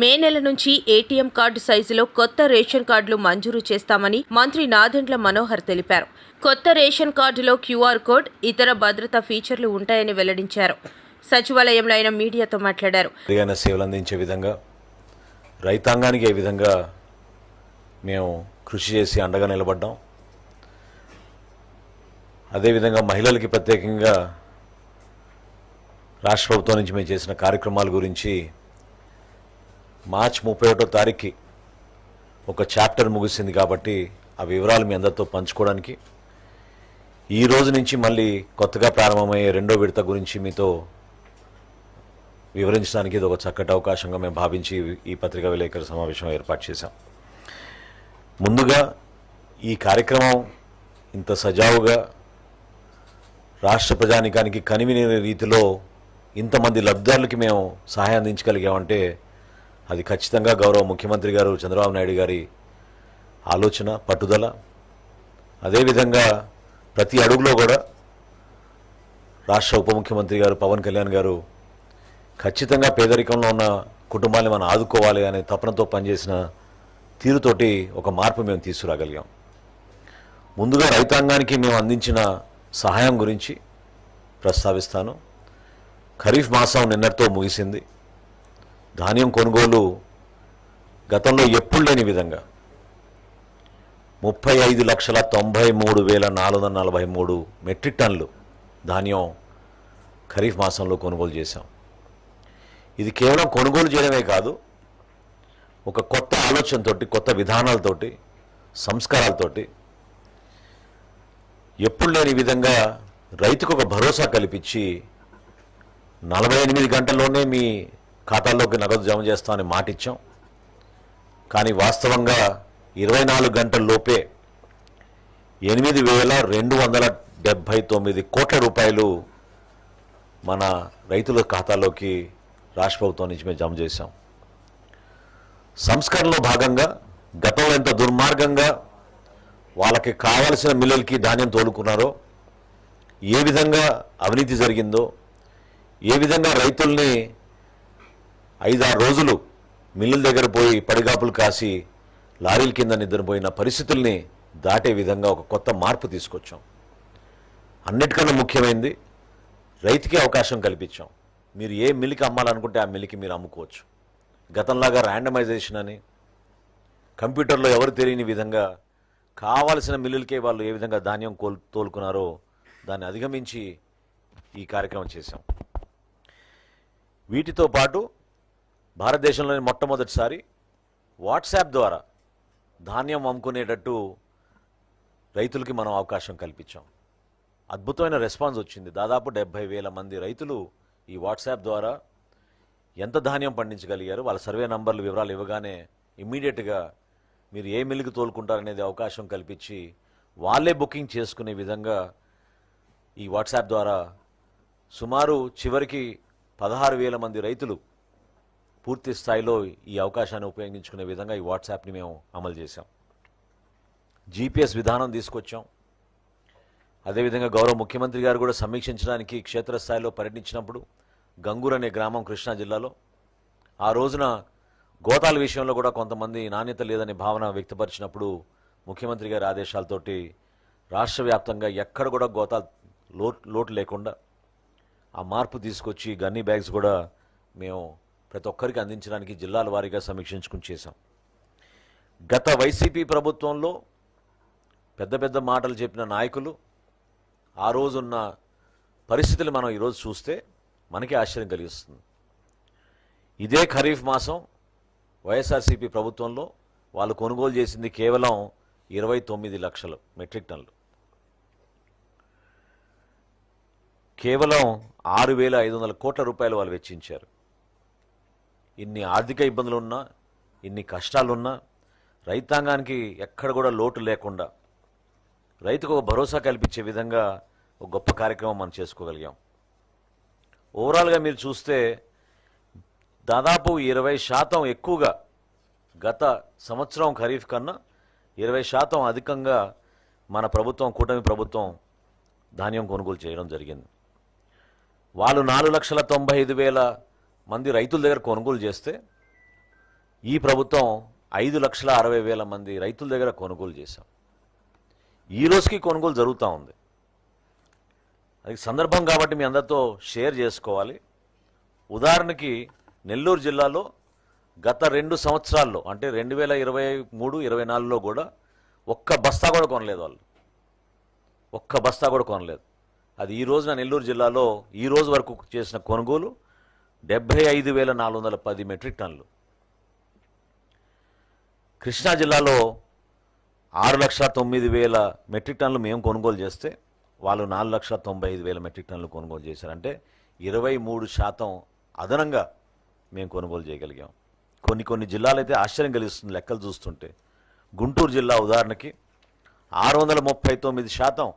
మే నెల నుంచి ATM card సైజులో కొత్త రేషన్ కార్డులు మంజూరు చేస్తామని మంత్రి నాదెండ్ల మనోహర్ తెలిపారు. కొత్త రేషన్ కార్డులో క్యూఆర్ కోడ్ ఇతర భద్రతా ఫీచర్లు ఉంటాయని వెల్లడించారు. సచివాలయంలో ఆయన మీడియాతో మాట్లాడారు. సేవలు అందించే విధంగా రైతాంగానికి ఏ విధంగా మేము కృషి చేసి అండగా నిలబడ్డాం. అదేవిధంగా మహిళలకి ప్రత్యేకంగా రాష్ట్ర ప్రభుత్వం నుంచి మేము చేసిన కార్యక్రమాల గురించి మార్చ్ ముప్పై ఒకటో తారీఖుకి ఒక చాప్టర్ ముగిసింది కాబట్టి ఆ వివరాలు మీ అందరితో పంచుకోవడానికి. ఈ రోజు నుంచి మళ్ళీ కొత్తగా ప్రారంభమయ్యే రెండో విడత గురించి మీతో వివరించడానికి ఇది ఒక చక్కటి అవకాశంగా మేము భావించి ఈ పత్రికా విలేకరుల సమావేశం ఏర్పాటు చేశాం. ముందుగా ఈ కార్యక్రమం ఇంత సజావుగా రాష్ట్ర ప్రజానికానికి కనివిని రీతిలో ఇంతమంది లబ్ధిదారులకి మేము సహాయం అందించగలిగామంటే అది ఖచ్చితంగా గౌరవ ముఖ్యమంత్రి గారు చంద్రబాబు నాయుడు గారి ఆలోచన పట్టుదల. అదేవిధంగా ప్రతి అడుగులో కూడా రాష్ట్ర ఉప ముఖ్యమంత్రి గారు పవన్ కళ్యాణ్ గారు ఖచ్చితంగా పేదరికంలో ఉన్న కుటుంబాన్ని మనం ఆదుకోవాలి అనే తపనతో పనిచేసిన తీరుతోటి ఒక మార్పు మేము తీసుకురాగలిగాం. ముందుగా రైతాంగానికి మేము అందించిన సహాయం గురించి ప్రస్తావిస్తాను. ఖరీఫ్ మాసం నిన్నటితో ముగిసింది. ధాన్యం కొనుగోలు గతంలో ఎప్పుడు లేని విధంగా ముప్పై ఐదు లక్షల తొంభై మూడు వేల నాలుగు వందల నలభై మూడు మెట్రిక్ టన్నులు ధాన్యం ఖరీఫ్ మాసంలో కొనుగోలు చేశాం. ఇది కేవలం కొనుగోలు చేయడమే కాదు ఒక కొత్త ఆలోచనతోటి కొత్త విధానాలతోటి సంస్కారాలతోటి ఎప్పుడు లేని విధంగా రైతుకు ఒక భరోసా కల్పించి నలభై ఎనిమిది గంటల్లోనే మీ ఖాతాల్లోకి నగదు జమ చేస్తామని మాటిచ్చాం. కానీ వాస్తవంగా ఇరవై నాలుగు గంటల లోపే ఎనిమిది వేల రెండు వందల డెబ్భై తొమ్మిది కోట్ల రూపాయలు మన రైతుల ఖాతాలోకి రాష్ట్ర ప్రభుత్వం నుంచి మేము జమ చేశాం. సంస్కరణలో భాగంగా గతంలో ఎంత దుర్మార్గంగా వాళ్ళకి కావలసిన మిల్లులకి ధాన్యం తోలుకున్నారో ఏ విధంగా అవినీతి జరిగిందో ఏ విధంగా రైతుల్ని ఐదారు రోజులు మిల్లుల దగ్గర పోయి పడిగాపులు కాసి లారీల కింద నిద్రపోయిన పరిస్థితుల్ని దాటే విధంగా ఒక కొత్త మార్పు తీసుకొచ్చాం. అన్నిటికన్నా ముఖ్యమైనది రైతుకి అవకాశం కల్పించాం. మీరు ఏ మిల్లుకి అమ్మాలనుకుంటే ఆ మిల్లుకి మీరు అమ్ముకోవచ్చు. గతంలాగా ర్యాండమైజేషన్ అని కంప్యూటర్లో ఎవరు తెలియని విధంగా కావాల్సిన మిల్లులకే వాళ్ళు ఏ విధంగా ధాన్యం కోల్ తోలుకున్నారో దాన్ని అధిగమించి ఈ కార్యక్రమం చేశాం. వీటితో పాటు భారతదేశంలోని మొట్టమొదటిసారి వాట్సాప్ ద్వారా ధాన్యం అమ్ముకునేటట్టు రైతులకి మనం అవకాశం కల్పించాం. అద్భుతమైన రెస్పాన్స్ వచ్చింది. దాదాపు డెబ్భై వేల మంది రైతులు ఈ వాట్సాప్ ద్వారా ఎంత ధాన్యం పండించగలిగారు వాళ్ళ సర్వే నంబర్లు వివరాలు ఇవ్వగానే ఇమ్మీడియట్గా మీరు ఏ మిల్లుకి తోలుకుంటారనేది అవకాశం కల్పించి వాళ్ళే బుకింగ్ చేసుకునే విధంగా ఈ వాట్సాప్ ద్వారా సుమారు చివరికి పదహారు వేల మంది రైతులు పూర్తి స్థాయిలో ఈ అవకాశాన్ని ఉపయోగించుకునే విధంగా ఈ వాట్సాప్ని మేము అమలు చేశాం. జీపీఎస్ విధానం తీసుకొచ్చాం. అదేవిధంగా గౌరవ ముఖ్యమంత్రి గారు కూడా సమీక్షించడానికి క్షేత్రస్థాయిలో పర్యటించినప్పుడు గంగూర్ అనే గ్రామం కృష్ణా జిల్లాలో. ఆ రోజున గోతాల విషయంలో కూడా కొంతమంది నాణ్యత లేదనే భావన వ్యక్తపరిచినప్పుడు ముఖ్యమంత్రి గారి ఆదేశాలతోటి రాష్ట్ర వ్యాప్తంగా ఎక్కడ కూడా గోతాలు లోటు లోటు లేకుండా ఆ మార్పు తీసుకొచ్చి గన్నీ బ్యాగ్స్ కూడా మేము ప్రతి ఒక్కరికి అందించడానికి జిల్లాల వారీగా సమీక్షించుకుని చేశాం. గత వైసీపీ ప్రభుత్వంలో పెద్ద పెద్ద మాటలు చెప్పిన నాయకులు ఆ రోజున్న పరిస్థితులు మనం ఈరోజు చూస్తే మనకి ఆశ్చర్యం కలిగిస్తుంది. ఇదే ఖరీఫ్ మాసం వైఎస్ఆర్సీపీ ప్రభుత్వంలో వాళ్ళు కొనుగోలు చేసింది కేవలం ఇరవై తొమ్మిది లక్షలు మెట్రిక్ టన్లు కేవలం ఆరు వేల ఐదు వందల కోట్ల రూపాయలు వాళ్ళు వెచ్చించారు. ఇన్ని ఆర్థిక ఇబ్బందులు ఉన్నా ఇన్ని కష్టాలున్నా రైతాంగానికి ఎక్కడ కూడా లోటు లేకుండా రైతుకు ఒక భరోసా కల్పించే విధంగా ఒక గొప్ప కార్యక్రమం మనం చేసుకోగలిగాం. ఓవరాల్గా మీరు చూస్తే దాదాపు ఇరవై శాతం ఎక్కువగా గత సంవత్సరం ఖరీఫ్ కన్నా ఇరవై శాతం అధికంగా మన ప్రభుత్వం కూటమి ప్రభుత్వం ధాన్యం కొనుగోలు చేయడం జరిగింది. వాళ్ళు నాలుగు లక్షల తొంభై ఐదు వేల మంది రైతుల దగ్గర కొనుగోలు చేస్తే ఈ ప్రభుత్వం ఐదు లక్షల అరవై వేల మంది రైతుల దగ్గర కొనుగోలు చేశాం. ఈ రోజుకి కొనుగోలు జరుగుతూ ఉంది. అది సందర్భం కాబట్టి మీ అందరితో షేర్ చేసుకోవాలి. ఉదాహరణకి నెల్లూరు జిల్లాలో గత రెండు సంవత్సరాల్లో అంటే రెండు వేల ఇరవై మూడు ఇరవై నాలుగులో కూడా ఒక్క బస్తా కూడా కొనలేదు వాళ్ళు. ఒక్క బస్తా కూడా కొనలేదు. అది ఈ రోజున నెల్లూరు జిల్లాలో ఈ రోజు వరకు చేసిన కొనుగోలు డెబ్బై ఐదు వేల నాలుగు వందల పది మెట్రిక్ టన్నులు. కృష్ణా జిల్లాలో ఆరు లక్షల తొమ్మిది వేల మెట్రిక్ టన్నులు మేము కొనుగోలు చేస్తే వాళ్ళు నాలుగు లక్షల తొంభై ఐదు వేల మెట్రిక్ టన్నులు కొనుగోలు చేశారంటే ఇరవై మూడు శాతం అదనంగా మేము కొనుగోలు చేయగలిగాం. కొన్ని కొన్ని జిల్లాలైతే ఆశ్చర్యం కలిగిస్తుంది లెక్కలు చూస్తుంటే. గుంటూరు జిల్లా ఉదాహరణకి ఆరు వందల ముప్పై తొమ్మిది శాతం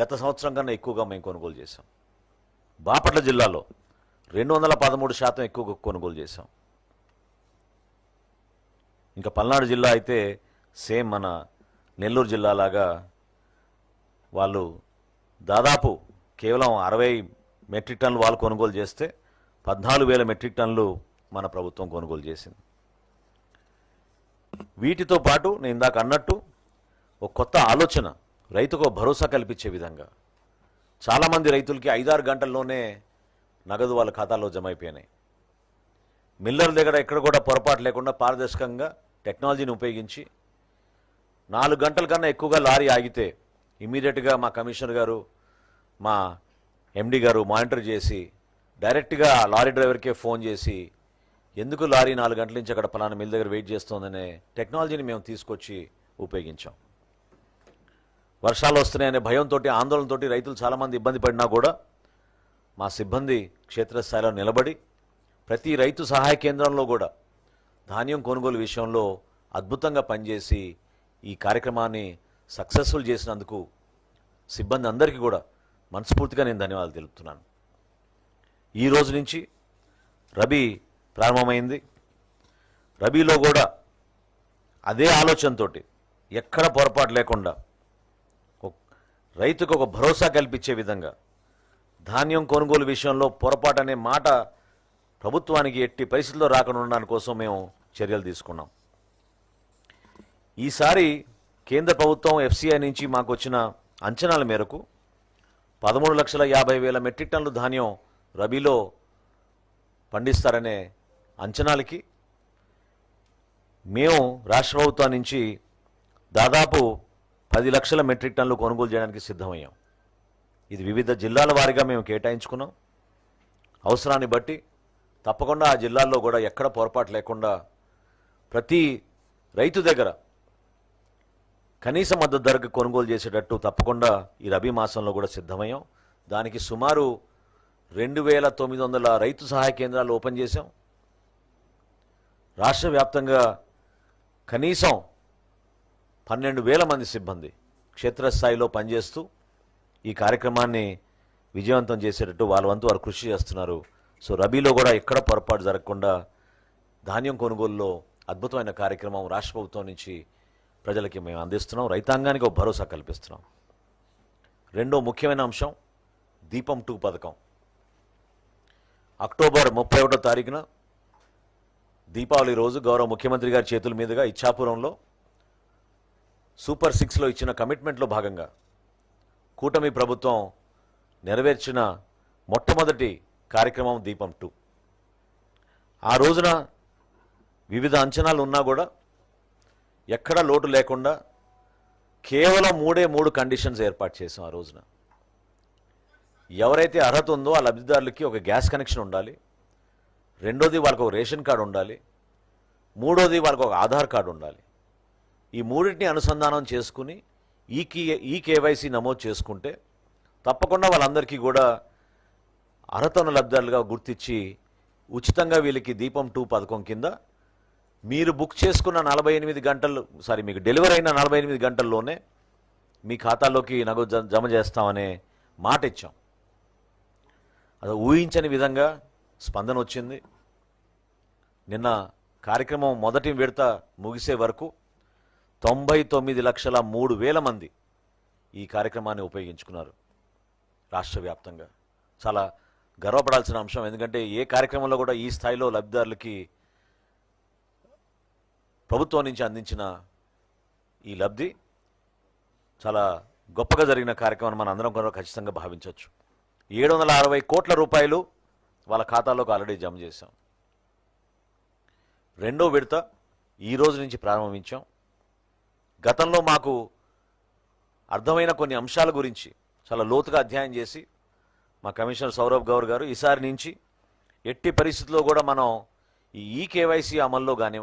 గత సంవత్సరం కన్నా ఎక్కువగా మేము కొనుగోలు చేశాం. బాపట్ల జిల్లాలో రెండు వందల పదమూడు శాతం ఎక్కువగా కొనుగోలు చేశాం. ఇంకా పల్నాడు జిల్లా అయితే సేమ్ మన నెల్లూరు జిల్లా లాగా వాళ్ళు దాదాపు కేవలం అరవై మెట్రిక్ టన్నులు వాళ్ళు కొనుగోలు చేస్తే పద్నాలుగు వేల మెట్రిక్ టన్నులు మన ప్రభుత్వం కొనుగోలు చేసింది. వీటితో పాటు నేను ఇందాక అన్నట్టు ఒక కొత్త ఆలోచన రైతుకు భరోసా కల్పించే విధంగా. చాలామంది రైతులకి ఐదారు గంటల్లోనే నగదు వాళ్ళ ఖాతాలో జమ అయిపోయినాయి మిల్లర్ దగ్గర ఎక్కడ కూడా పొరపాటు లేకుండా పారదర్శకంగా టెక్నాలజీని ఉపయోగించి నాలుగు గంటల కన్నా ఎక్కువగా లారీ ఆగితే ఇమీడియట్గా మా కమిషనర్ గారు మా ఎండి గారు మానిటర్ చేసి డైరెక్ట్గా లారీ డ్రైవర్కే ఫోన్ చేసి ఎందుకు లారీ నాలుగు గంటల నుంచి అక్కడ పలానా మిల్ దగ్గర వెయిట్ చేస్తోందనే టెక్నాలజీని మేము తీసుకొచ్చి ఉపయోగించాం. వర్షాలు వస్తున్నాయనే భయంతో ఆందోళనతో రైతులు చాలామంది ఇబ్బంది పడినా కూడా మా సిబ్బంది క్షేత్రస్థాయిలో నిలబడి ప్రతి రైతు సహాయ కేంద్రంలో కూడా ధాన్యం కొనుగోలు విషయంలో అద్భుతంగా పనిచేసి ఈ కార్యక్రమాన్ని సక్సెస్ఫుల్ చేసినందుకు సిబ్బంది అందరికీ కూడా మనస్ఫూర్తిగా నేను ధన్యవాదాలు తెలుపుతున్నాను. ఈ రోజు నుంచి రబీ ప్రారంభమైంది. రబీలో కూడా అదే ఆలోచనతో ఎక్కడ పొరపాటు లేకుండా రైతుకు ఒక భరోసా కల్పించే విధంగా ధాన్యం కొనుగోలు విషయంలో పొరపాటు అనే మాట ప్రభుత్వానికి ఎట్టి పరిస్థితుల్లో రాకుండా కోసం మేము చర్యలు తీసుకున్నాం. ఈసారి కేంద్ర ప్రభుత్వం ఎఫ్సిఐ నుంచి మాకు వచ్చిన అంచనాల మేరకు పదమూడు లక్షల యాభై వేల మెట్రిక్ టన్నులు ధాన్యం రబీలో పండిస్తారనే అంచనాలకి మేము రాష్ట్ర ప్రభుత్వం నుంచి దాదాపు పది లక్షల మెట్రిక్ టన్నులు కొనుగోలు చేయడానికి సిద్ధమయ్యాం. ఇది వివిధ జిల్లాల వారీగా మేము కేటాయించుకున్నాం. అవసరాన్ని బట్టి తప్పకుండా ఆ జిల్లాల్లో కూడా ఎక్కడ పొరపాటు లేకుండా ప్రతి రైతు దగ్గర కనీస మద్దతు ధరకు కొనుగోలు చేసేటట్టు తప్పకుండా ఈ రబీ మాసంలో కూడా సిద్ధమయ్యాం. దానికి సుమారు రెండు వేల తొమ్మిది వందల రైతు సహాయ కేంద్రాలు ఓపెన్ చేశాం. రాష్ట్ర వ్యాప్తంగా కనీసం పన్నెండు వేల మంది సిబ్బంది క్షేత్రస్థాయిలో పనిచేస్తూ ఈ కార్యక్రమాన్ని విజయవంతం చేసేటట్టు వాళ్ళ వంతు వారు కృషి చేస్తున్నారు. సో రబీలో కూడా ఎక్కడ పొరపాటు జరగకుండా ధాన్యం కొనుగోలులో అద్భుతమైన కార్యక్రమం రాష్ట్ర ప్రభుత్వం నుంచి ప్రజలకి మేము అందిస్తున్నాం. రైతాంగానికి ఒక భరోసా కల్పిస్తున్నాం. రెండో ముఖ్యమైన అంశం దీపం టూ పథకం. అక్టోబర్ ముప్పై ఒకటో తారీఖున దీపావళి రోజు గౌరవ ముఖ్యమంత్రి గారి చేతుల మీదుగా ఇచ్చాపురంలో సూపర్ సిక్స్లో ఇచ్చిన కమిట్మెంట్లో భాగంగా కూటమి ప్రభుత్వం నెరవేర్చిన మొట్టమొదటి కార్యక్రమం దీపం టూ. ఆ రోజున వివిధ అంచనాలు ఉన్నా కూడా ఎక్కడ లోటు లేకుండా కేవలం మూడే మూడు కండిషన్స్ ఏర్పాటు చేసాం ఆ రోజున. ఎవరైతే అర్హత ఉందో ఆ లబ్ధిదారులకి ఒక గ్యాస్ కనెక్షన్ ఉండాలి రెండోది వాళ్ళకి ఒక రేషన్ కార్డు ఉండాలి మూడోది వాళ్ళకి ఒక ఆధార్ కార్డు ఉండాలి. ఈ మూడింటిని అనుసంధానం చేసుకుని ఈ కీ ఈ కేవైసీ నమోదు చేసుకుంటే తప్పకుండా వాళ్ళందరికీ కూడా అర్హతను లబ్ధాలుగా గుర్తించి ఉచితంగా వీళ్ళకి దీపం టూ పథకం కింద మీరు బుక్ చేసుకున్న నలభై ఎనిమిది గంటలు సారీ మీకు డెలివరీ అయిన నలభై ఎనిమిది గంటల్లోనే మీ ఖాతాలోకి నగదు జ- జమ చేస్తామనే మాట ఇచ్చాం. అది ఊహించని విధంగా స్పందన వచ్చింది. నిన్న కార్యక్రమం మొదటి విడత ముగిసే వరకు తొంభై తొమ్మిది లక్షల మూడు వేల మంది ఈ కార్యక్రమాన్ని ఉపయోగించుకున్నారు రాష్ట్ర వ్యాప్తంగా. చాలా గర్వపడాల్సిన అంశం ఎందుకంటే ఏ కార్యక్రమంలో కూడా ఈ స్థాయిలో లబ్ధిదారులకి ప్రభుత్వం నుంచి అందించిన ఈ లబ్ధి చాలా గొప్పగా జరిగిన కార్యక్రమం మనం అందరం కూడా ఖచ్చితంగా భావించవచ్చు. ఏడు వందల అరవై కోట్ల రూపాయలు వాళ్ళ ఖాతాలోకి ఆల్రెడీ జమ చేశాం. రెండో విడత ఈ రోజు నుంచి ప్రారంభించాం. గతంలో మాకు అర్థమైన కొన్ని అంశాల గురించి చాలా లోతుగా అధ్యయనం చేసి మా కమిషనర్ సౌరభ్ గౌర్ గారు ఈసారి నుంచి ఎట్టి పరిస్థితుల్లో కూడా మనం ఈ ఈ కేవైసీ అమల్లో కానివ్వండి.